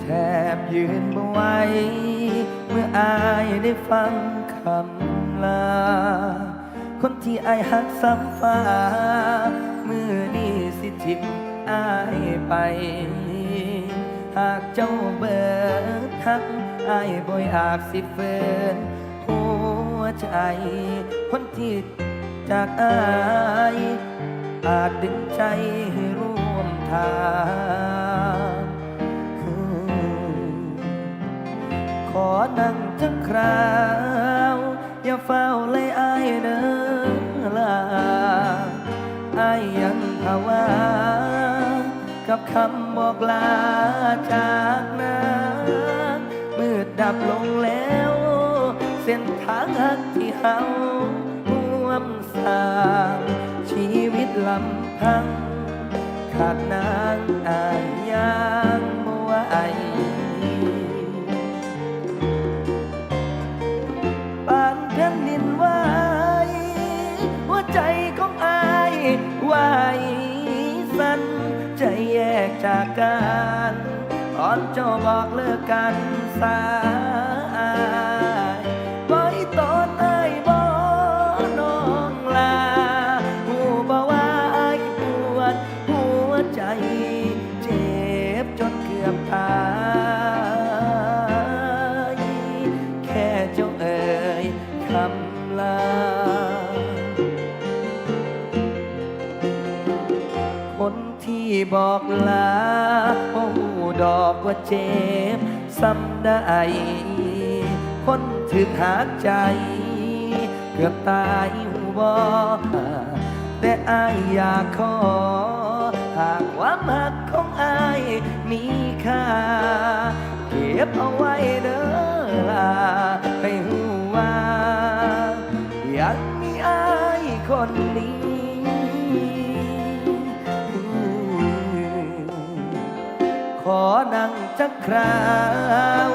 แทบยืนบ่ไหวเมื่ออายได้ฟังคำลา คนที่อายหักซ้ำฟ้าเมื่อนี้สิทิมอายไป หากเจ้าเบิดทักอายบ่อยากสิเฟินหัวใจ คนที่จากอายอาจดึงใจให้ร่ วมทางขอนั่งจักคราว อย่าเฝ้าเลยอายเดินลาอายยังภาวากับคำบอกลาจากนั้นมืดดับลงแล้ว เส้นทางหักที่เฮาร่วมสร้างชีวิตลำพัง ขาดนางอายยังบ่ไหวปานแผ่นดินไหวหัวใจของอายไหวสั่นใจแยกจากกันตอนเจ้าบอกเลิกกันสา ที่บอกลาโอ้ดอกว่าเจ็บซ้ำได้ คนถึกหาใจ เกือบตายหูบอแต่อายอยากขอ หากความหักของอายมีค่า เก็บเอาไว้เด้อ จักคราว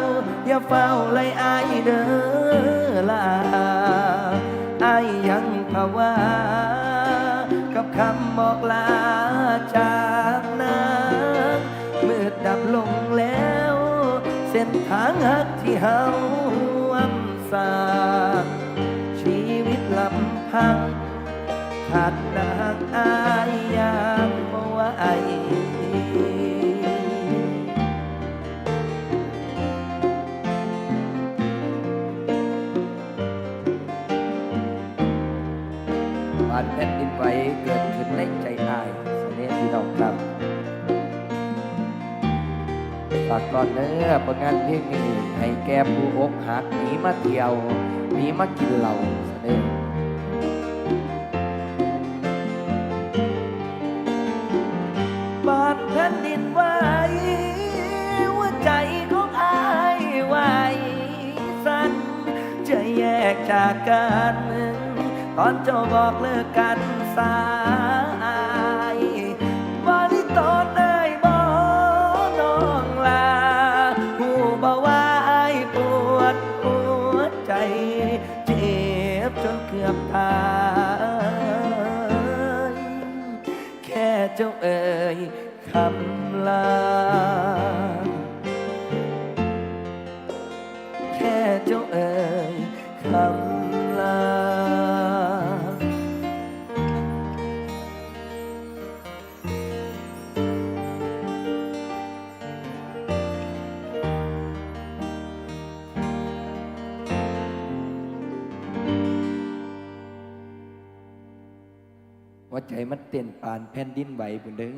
อย่าเฝ้าไล่อายเด้อลาอายยังภาวากับคำบอกลาจากนั้นมืดดับลงแล้ว เส้นทางหักที่เฮาร่วมสางชีวิตลำพังขาดนางอายยามบ่ไหว บานแผ่นดินไหวเกิดขึ้นในใจอายเสน่ห์พี่น้องครับฝากก่อนเนื้อผลงานเพลงนี้ให้แก่ผู้อกหักหนีมาเที่ยวหนีมากินเหล้าเสน่ห์บานแผ่นดินไหวหัวใจของอายไหวสั่นจะแยกจากกัน ตอนเจ้าบอกเลิกกันสายวันนี้ตอนได้บอกน้องลาหูบอกว่าไอ้ายปวดหัวใจ เจ็บจนเกือบตาย แค่เจ้าเอ่ยคำลา หัวใจมันเต้นปานแผ่นดินไหวบุญเด้อ